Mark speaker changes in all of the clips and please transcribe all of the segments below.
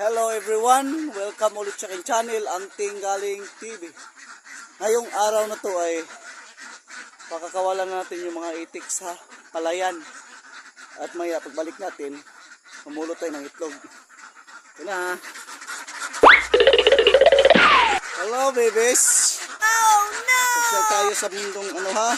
Speaker 1: Hello everyone, welcome ulit sa aking channel, Anting Galing TV. Ngayong araw na to ay pakakawalan natin yung mga itik sa palayan. At maya pagbalik natin, mamulot tayo ng itlog. Ito na. Hello babies!
Speaker 2: Oh no!
Speaker 1: Pasyal tayo sa mundong ano ha?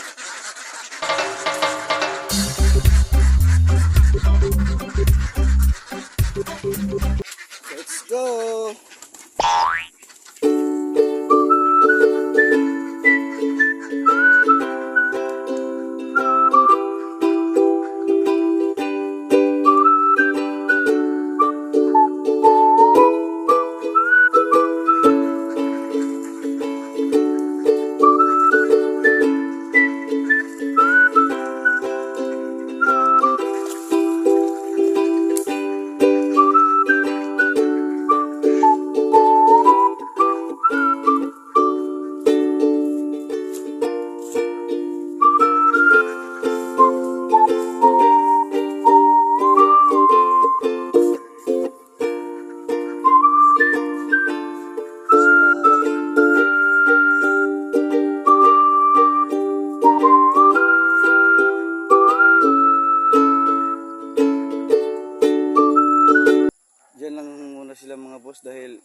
Speaker 1: Muna sila mga boss dahil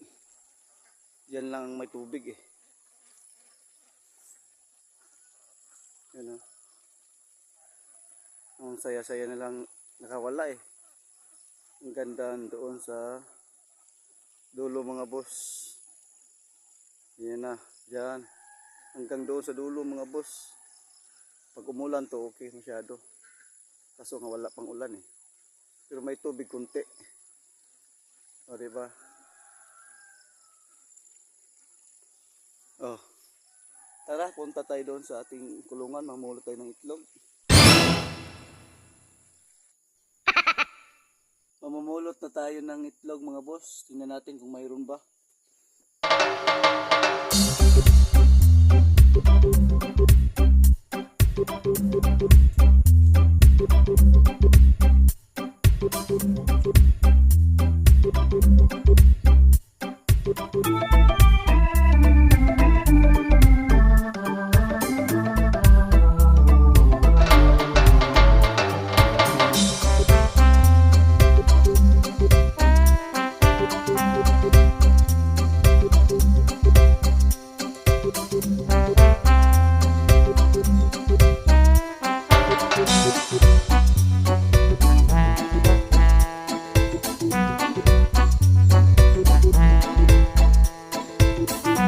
Speaker 1: diyan lang may tubig eh. Yan o. Ang saya-saya na lang nakawala eh. Ang ganda doon sa dulo mga boss. Yan na, diyan. Hanggang doon sa dulo mga boss. Pag umulan to okay masyado. Kaso nga wala pang ulan eh. Pero may tubig kunti. O, di ba? Oh. Tara, punta tayo doon sa ating kulungan. Mamulot tayo ng itlog. Mamumulot na tayo ng itlog mga boss. Tingnan natin kung mayroon ba. Música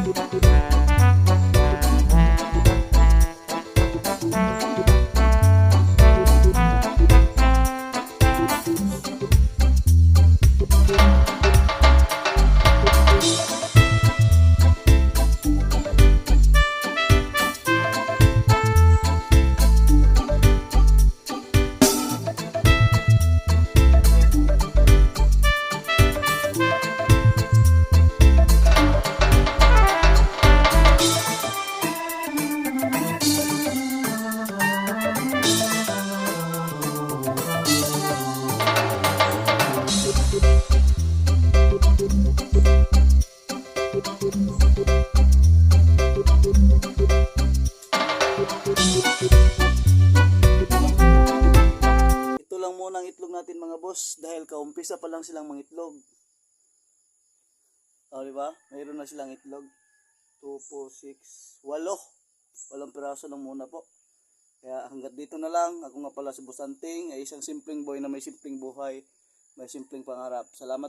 Speaker 1: Música Ito lang muna ang itlog natin mga boss dahil kaumpisa pa lang silang mangitlog. O, di ba? Mayroon na silang itlog. 2, 4, 6, 8. Walang piraso lang muna po. Kaya hanggat dito na lang. Ako nga pala si Boss Anting, ay isang simpleng boy na may simpleng buhay, may simpleng pangarap. Salamat.